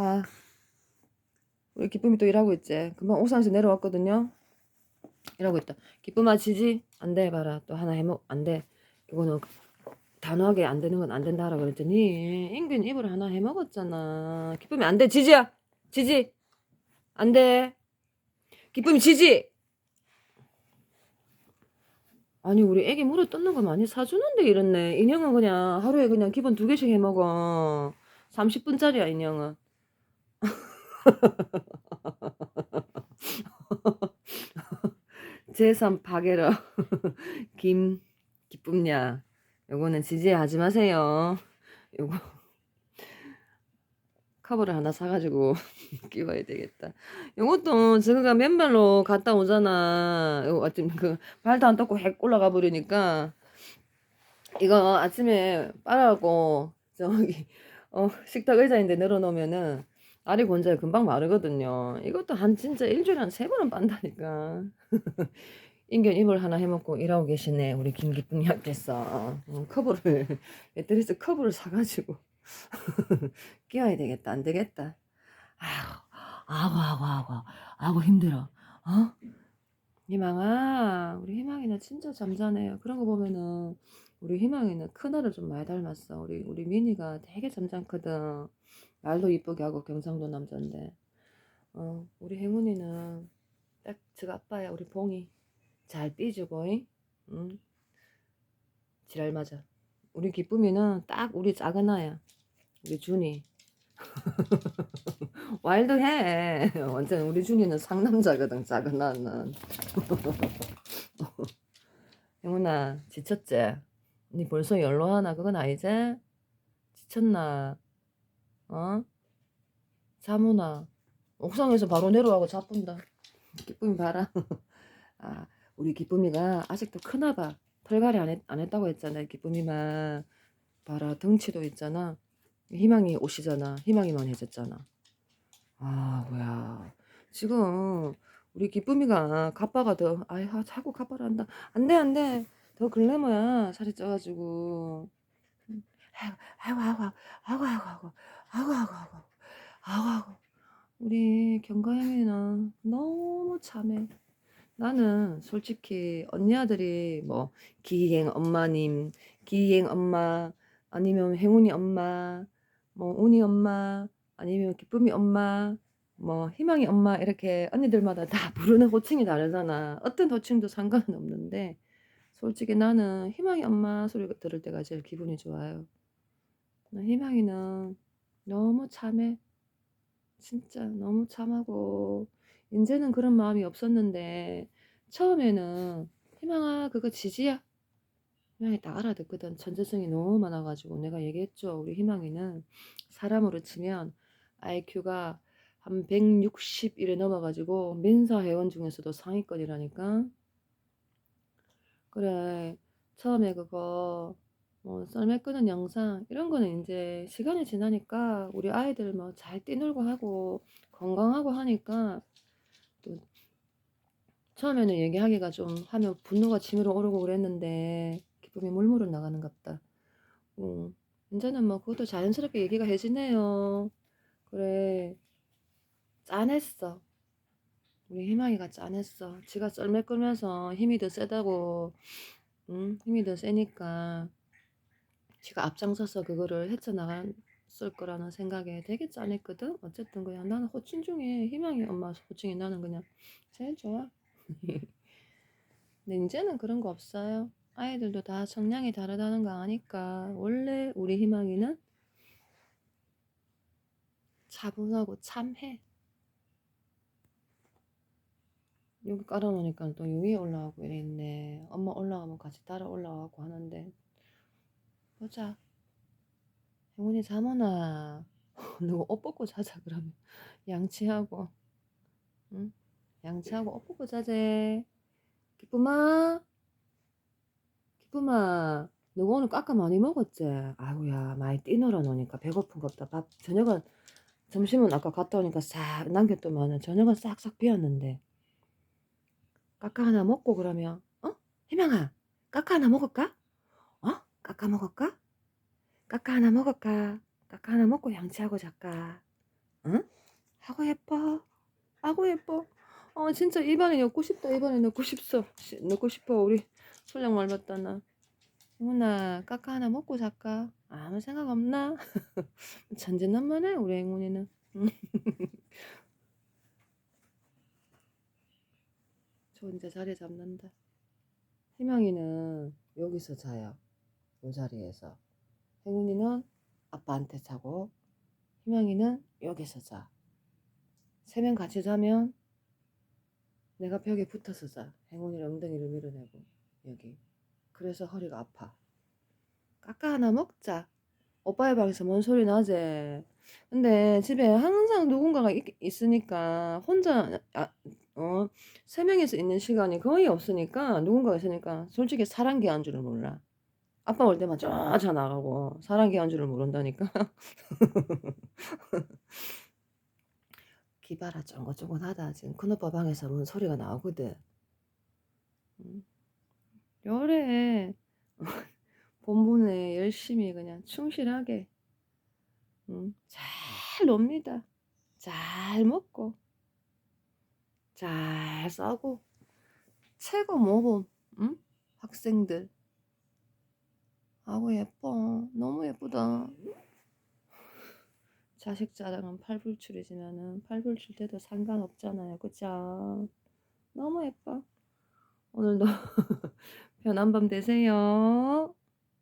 자, 우리 기쁨이 또 일하고 있지. 금방 옥상에서 내려왔거든요. 일하고 있다. 기쁨아 지지? 안 돼, 봐라. 또 하나 해먹, 안 돼. 이거는 단호하게 안 되는 건 안 된다 하라 그랬더니, 인균 입을 하나 해먹었잖아. 기쁨이 안 돼, 지지야! 지지! 안 돼! 기쁨이 지지! 아니, 우리 애기 물어 뜯는 거 많이 사주는데 이랬네. 인형은 그냥 하루에 그냥 기본 두 개씩 해먹어. 30분짜리야, 인형은. 제3 파괴러 김 기쁨냐. 요거는 지지하지 마세요. 요거 커버를 하나 사가지고 끼워야 되겠다. 요것도 제가 맨발로 갔다 오잖아. 요거 아침 그 발도 안 닦고 핵 올라가 버리니까 이거 아침에 빨아갖고 저기 어 식탁 의자인데 늘어놓으면은 알이 건자에 금방 마르거든요. 이것도 한 진짜 일주일에 한 세 번은 빤다니까. 인견 이불 하나 해먹고 일하고 계시네. 우리 김기쁨 약께서 음, 커브를 배터리스 커브를 사가지고 끼워야 되겠다. 안 되겠다. 아우 아고 아고 아고 아고 힘들어. 어? 희망아 우리 희망이는 진짜 잠자네요. 그런 거 보면은 우리 희망이는 큰아를 좀 많이 닮았어. 우리 우리 미니가 되게 잠잠거든. 말도 이쁘게 하고 경상도 남자인데 어 우리 행운이는 딱 지가 아빠야 우리 봉이 잘 삐주고 잉? 응? 지랄 맞아 우리 기쁨이는 딱 우리 작은 아야 우리 준이 와일드해 완전 우리 준이는 상남자거든 작은 아는 행운아 지쳤지? 니 벌써 연로하나 그건 아니지? 지쳤나? 어? 자문아 옥상에서 바로 내려가고 자쁜다. 기쁨이 봐라. 아 우리 기쁨이가 아직도 크나 봐 털갈이 안, 했, 안 했다고 했잖아 기쁨이만 봐라 덩치도 있잖아. 희망이 오시잖아. 희망이만 해줬잖아. 아 뭐야. 지금 우리 기쁨이가 가빠가 더 아이 자꾸 가빠를 한다. 안 돼 안 돼. 더 글래머야 살이 쪄가지고 아이고 아이고 아이고 아이고 아이고 아이고 아이고 아이고 아이고 아이고 우리 경가형이는 너무 참해. 나는 솔직히 언니 아들이 뭐 기행 엄마님 기행 엄마 아니면 행운이 엄마 뭐 운이 엄마 아니면 기쁨이 엄마 뭐 희망이 엄마 이렇게 언니들마다 다 부르는 호칭이 다르잖아. 어떤 호칭도 상관은 없는데 솔직히 나는 희망이 엄마 소리 들을 때가 제일 기분이 좋아요. 희망이는 너무 참해. 진짜 너무 참하고 인제는 그런 마음이 없었는데 처음에는 희망아 그거 지지야. 희망이 다 알아듣거든. 천재성이 너무 많아가지고 내가 얘기했죠. 우리 희망이는 사람으로 치면 IQ가 한 160일에 넘어가지고 민사 회원 중에서도 상위권이라니까. 그래 처음에 그거 뭐 썰매 끄는 영상 이런 거는 이제 시간이 지나니까 우리 아이들 뭐 잘 뛰놀고 하고 건강하고 하니까 또 처음에는 얘기하기가 좀 하면 분노가 치밀어 오르고 그랬는데 기쁨이 물물을 나가는 갑다. 어, 이제는 뭐 그것도 자연스럽게 얘기가 해지네요. 그래 짠했어. 우리 희망이가 짠했어. 지가 썰매 끌면서 힘이 더 세다고 응? 힘이 더 세니까 지가 앞장서서 그거를 헤쳐나갔을 거라는 생각에 되게 짠했거든. 어쨌든 그냥 나는 호칭 중에 희망이 엄마 호칭이 나는 그냥 제일 좋아. 근데 이제는 그런 거 없어요. 아이들도 다 성향이 다르다는 거 아니까 원래 우리 희망이는 차분하고 참해. 여기 깔아놓으니까 또 위에 올라가고 이래 있네. 엄마 올라가면 같이 따라 올라가고 하는데 보자. 행운이 잠오나. 누구 옷 벗고 자자 그러면 양치하고 응? 양치하고 옷 벗고 자재. 기쁨아. 기쁨아. 너가 오늘 깎아 많이 먹었지? 아이고야 많이 뛰놀아 놓으니까 배고픈가 보다. 밥 저녁은 점심은 아까 갔다 오니까 싹 남겼더만은 저녁은 싹싹 비었는데 깎아 하나 먹고 그러면 어? 희망아 깎아 하나 먹을까? 깎아 먹을까? 깎아 하나 먹을까? 깎아 하나 먹고 양치하고 잘까? 응? 아고 예뻐. 아고 예뻐. 어 진짜 입안에 넣고 싶다. 입안에 넣고 싶어. 시- 넣고 싶어. 우리 솔량 말봤다 나. 행운아 까까 하나 먹고 잘까? 아무 생각 없나? 천진난만해 우리 행운이는. 저 혼자 자리 잡는다. 희망이는 여기서 자요. 이 자리에서. 행운이는 아빠한테 자고 희망이는 여기서 자. 세 명 같이 자면 내가 벽에 붙어서 자. 행운이를 엉덩이를 밀어내고 여기. 그래서 허리가 아파. 까까 하나 먹자. 오빠의 방에서 뭔 소리 나지? 근데 집에 항상 누군가가 있, 있으니까 혼자 아, 어, 세 명이서 있는 시간이 거의 없으니까 누군가가 있으니까 솔직히 사랑기 한 줄을 몰라. 아빠 올 때만 쫙쫙 나가고 사랑기 한 줄을 모른다니까. 기봐라 쫑긋쫑긋하다 지금 큰오빠 방에서 뭔 소리가 나오거든. 음. 요래 본분에 열심히 그냥 충실하게 음, 잘 놉니다. 잘 먹고 잘 싸고 최고 모범 응? 학생들 아고 예뻐. 너무 예쁘다. 자식 자랑은 팔불출이지만은 팔불출 때도 상관없잖아요. 그죠 너무 예뻐. 오늘도 편한 밤 되세요